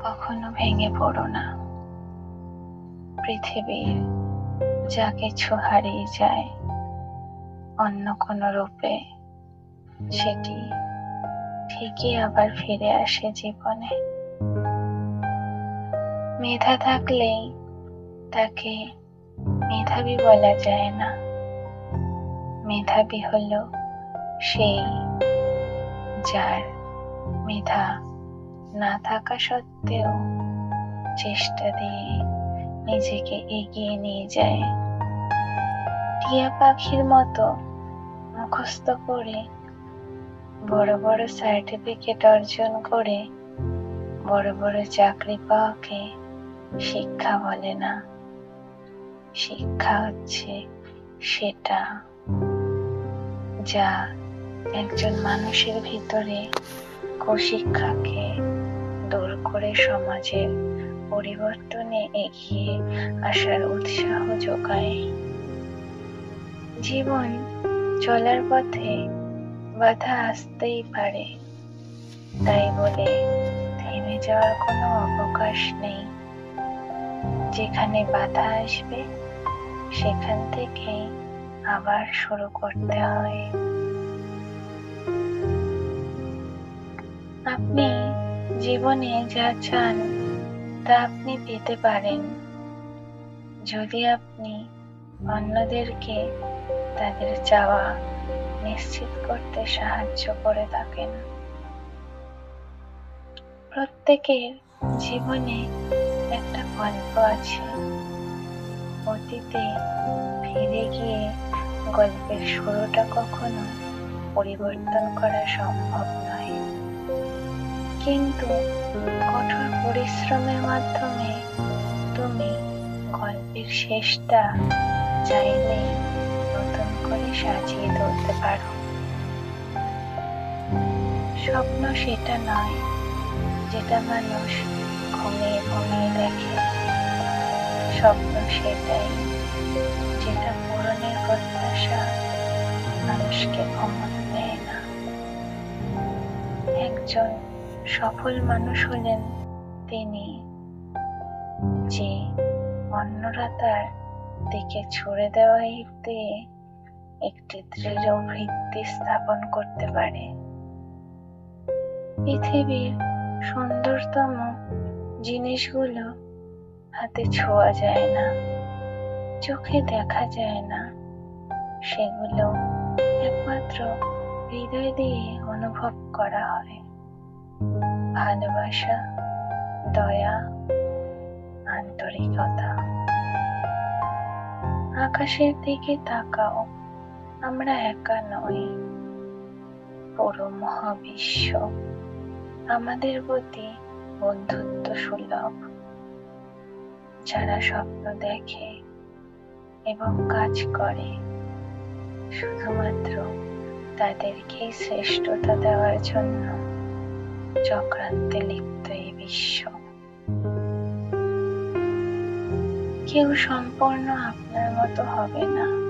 কখনো ভেঙে পড়ো না। পৃথিবীর যা কিছু হারিয়ে যায়, অন্য কোনো রূপে, সেটি ঠিকই আবার ফিরে আসে জীবনে। মেধা থাকলেই তাকে মেধাবী বলা যায় না। মেধাবী হলো সেই যার মেধা, না থাকা সত্ত্বেও চেষ্টা দিয়ে নিজেকে এগিয়ে নিয়ে যায়। টিয়া পাখির মতো মুখস্থ করে বড় বড় সার্টিফিকেট অর্জন করে বড় বড় চাকরি পাওয়াকে শিক্ষা বলে না। শিক্ষা হচ্ছে সেটা যা একজন মানুষের ভিতরে কুশিক্ষাকে দূর করে সমাজের পরিবর্তনে এগিয়ে আসার উৎসাহ যোগায়। জীবন চলার পথে বাধা আসতেই পারে, তাই বলে থেমে যাওয়ার কোনো অবকাশ নেই। যেখানে বাধা আসবে, সেখান থেকেই আবার শুরু করতে হয়। আপনি জীবনে যা চান, তা আপনি পেতে পারেন। যদি আপনি অন্যদেরকে তাদের চাওয়া নিশ্চিত করতে সাহায্য করে থাকেন। প্রত্যেকের জীবনে একটা গল্প আছে। অতীতে ফিরে গিয়ে গল্পের শুরুটা কখনো পরিবর্তন করা সম্ভব নয় কিন্তু কঠোর পরিশ্রমের মাধ্যমে তুমি গল্পের শেষটা চাইলে নতুন করে সাজিয়ে তুলতে পারো। স্বপ্ন সেটা নয়, যেটা মানুষ ঘুমিয়ে ঘুমিয়ে দেখে। স্বপ্ন সেটাই, যেটা পূরণের প্রত্যাশা মানুষকে ক্ষমতা দেয় না। একজন সফল মানুষ হলেন তিনি, যে অন্যরা তার দিকে ছুড়ে দেওয়া দিয়ে একটি দৃঢ় ভিত্তি স্থাপন করতে পারে। পৃথিবীর সুন্দরতম জিনিসগুলো হাতে ছোঁয়া যায় না, চোখে দেখা যায় না। সেগুলো একমাত্র হৃদয় দিয়ে অনুভব করা হয়। ভালোবাসা, দয়া, আন্তরিকতা। আকাশের দিকে তাকাও, আমরা একা নই। পুরো মহাবিশ্ব আমাদের প্রতি বন্ধুত্ব সুলভ যারা স্বপ্ন দেখে এবং কাজ করে, শুধুমাত্র তাদেরকেই শ্রেষ্ঠতা দেওয়ার জন্য। চক্রান্তে লিপ্ত এই বিশ্ব। কেউ সম্পূর্ণ আপনার মতো হবে না।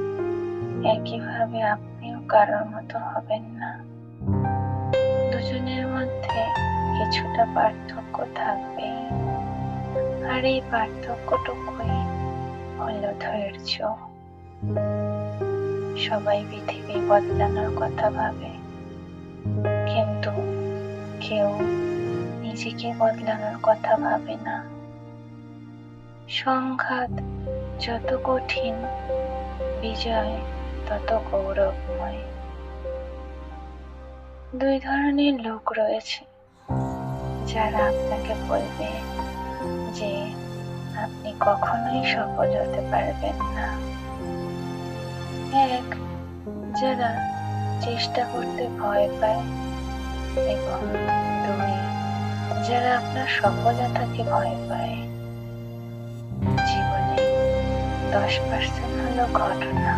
একইভাবে আপনিও কারোর মতো হবেন না। দুজনের মধ্যে কিছুটা পার্থক্য থাকবে আর এই পার্থক্যটুকুই হলো ধৈর্য। সবাই পৃথিবী বদলানোর কথা ভাবে। কেউ নিজেকে বদলানোর কথা ভাবে না। সংঘাত যত কঠিন, বিজয় তত গৌরবময়। দুই ধরনের লোক রয়েছে, যারা আপনাকে বলবে যে আপনি কখনোই সফল হতে পারবেন না। এক, যারা চেষ্টা করতে ভয় পায় এবং দুই যারা আপনার সফলতাকে ভয় পায়। জীবনে দশ পার্সেন্ট হলো ঘটনা,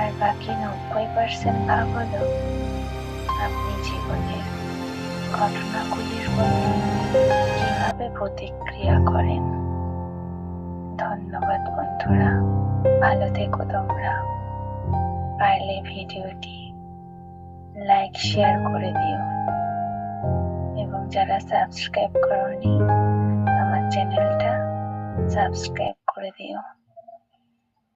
আর বাকি নব্বই পার্সেন্ট ভাগ হলো আপনি জীবনের ঘটনাগুলির প্রতি কীভাবে প্রতিক্রিয়া করেন। ধন্যবাদ বন্ধুরা, ভালো থেকো তোমরা। পারলে ভিডিওটি লাইক শেয়ার করে দিও। এবং যারা সাবস্ক্রাইব করনি আমার চ্যানেলটা সাবস্ক্রাইব করে দিও।